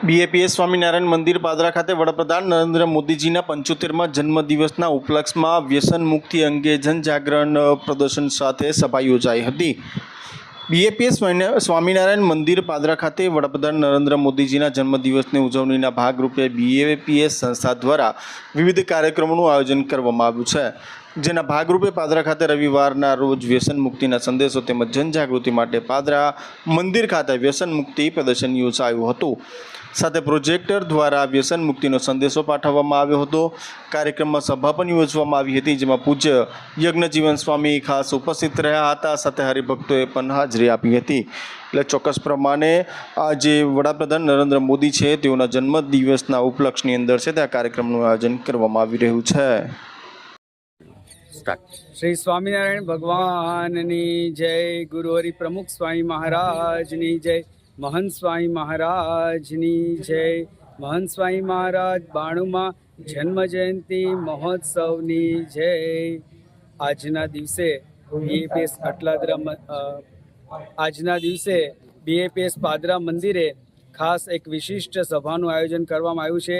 BAPS Swaminarayan મંદિર પાદરા ખાતે વડાપ્રધાન નરેન્દ્ર મોદીજીના પંચોતેરમાં જન્મદિવસના ઉપલક્ષમાં વ્યસન મુક્તિ અંગે જનજાગરણ પ્રદર્શન સાથે સભા યોજાઈ હતી. બીએપીએસ સ્વામિનારાયણ મંદિર પાદરા ખાતે વડાપ્રધાન નરેન્દ્ર મોદીજીના જન્મદિવસની ઉજવણીના ભાગરૂપે બીએપીએસ સંસ્થા દ્વારા વિવિધ કાર્યક્રમોનું આયોજન કરવામાં આવ્યું છે. જેના ભાગરૂપે પાદરા ખાતે રવિવારના રોજ વ્યસન મુક્તિના સંદેશો તેમજ જનજાગૃતિ માટે પાદરા મંદિર ખાતે વ્યસન મુક્તિ પ્રદર્શન યોજાયું હતું. સાથે પ્રોજેક્ટર દ્વારા વ્યસન મુક્તિનો સંદેશો પાઠવવામાં આવ્યો હતો. કાર્યક્રમમાં સભા પણ યોજવામાં આવી હતી, જેમાં પૂજ્ય યજ્ઞજીવન સ્વામી ખાસ ઉપસ્થિત રહ્યા હતા. સાથે હરિભક્તોએ પણ હાજરી આપી હતી. એટલે ચોક્કસ પ્રમાણે આ જે વડાપ્રધાન નરેન્દ્ર મોદી છે, તેઓના જન્મદિવસના ઉપલક્ષની અંદર છે તે આ કાર્યક્રમનું આયોજન કરવામાં આવી રહ્યું છે. સ્ટાર્ટ. શ્રી સ્વામિનારાયણ ભગવાનની જય, ગુરુહરિ પ્રમુખ સ્વામી મહારાજની જય, મહંત સ્વામી મહારાજની જય. મહંત સ્વામી મહારાજ, બાણુમાં જન્મ જયંતિ મહોત્સવની જય. આજના દિવસે બીએપીએસ અટલાદરા આજના દિવસે બીએપીએસ પાદરા મંદિરે ખાસ એક વિશિષ્ટ સભાનું આયોજન કરવામાં આવ્યું છે,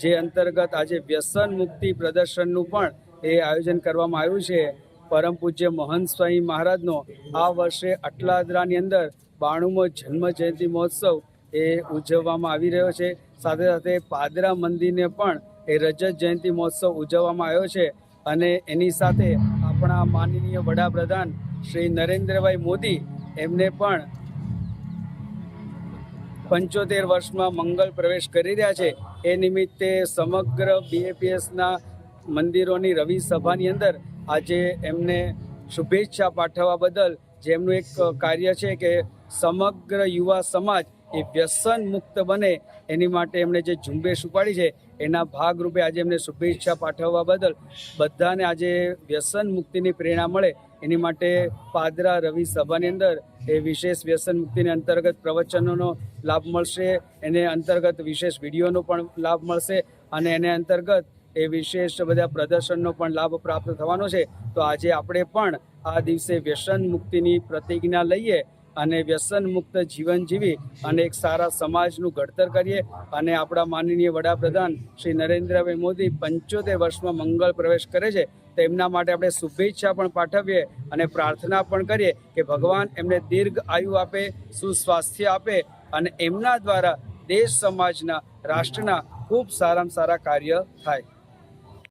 જે અંતર્ગત આજે વ્યસન મુક્તિ પ્રદર્શનનું પણ એ આયોજન કરવામાં આવ્યું છે. પરમ પૂજ્ય મહંત સ્વામી મહારાજનો આ વર્ષે અટલાદરાની અંદર બાણુમો જન્મ જયંતિ મહોત્સવ એ ઉજવવામાં આવી રહ્યો છે. સાથે સાથે પાદરા મંદિરને પણ એ રજત જયંતિ મહોત્સવ ઉજવવામાં આવ્યો છે અને એની સાથે આપણા માનનીય વડાપ્રધાન શ્રી નરેન્દ્રભાઈ મોદી એમને પણ પંચોતેર વર્ષમાં મંગલ પ્રવેશ કરી રહ્યા છે. એ નિમિત્તે સમગ્ર બીએપીએસના મંદિરોની રવિ સભાની અંદર આજે એમને શુભેચ્છા પાઠવવા બદલ જેમનું એક કાર્ય છે કે સમગ્ર યુવા સમાજ એ વ્યસન મુક્ત બને એની માટે એમણે જે ઝુંબેશ ઉપાડી છે, એના ભાગરૂપે આજે એમને શુભેચ્છા પાઠવવા બદલ બધાને આજે વ્યસન મુક્તિની પ્રેરણા મળે એની માટે પાદરા રવિ સભાની અંદર એ વિશેષ વ્યસન મુક્તિને અંતર્ગત પ્રવચનોનો લાભ મળશે, એને અંતર્ગત વિશેષ વિડીયોનો પણ લાભ મળશે અને એને અંતર્ગત એ વિશેષ બધા પ્રદર્શનનો પણ લાભ પ્રાપ્ત થવાનો છે. તો આજે આપણે પણ આ દિવસે વ્યસન મુક્તિની પ્રતિજ્ઞા લઈએ અને વ્યસન મુક્ત જીવન જીવી અને એક સારા સમાજનું ઘડતર કરીએ. અને આપણા માનનીય વડાપ્રધાન શ્રી નરેન્દ્રભાઈ મોદી પંચોતેર વર્ષમાં મંગળ પ્રવેશ કરે છે. તેમના માટે આપણે શુભેચ્છા પણ પાઠવીએ અને પ્રાર્થના પણ કરીએ કે ભગવાન એમને દીર્ઘ આયુ આપે, સુસ્વાસ્થ્ય આપે અને એમના દ્વારા દેશ સમાજના, રાષ્ટ્રના ખૂબ સારામાં સારા કાર્ય થાય.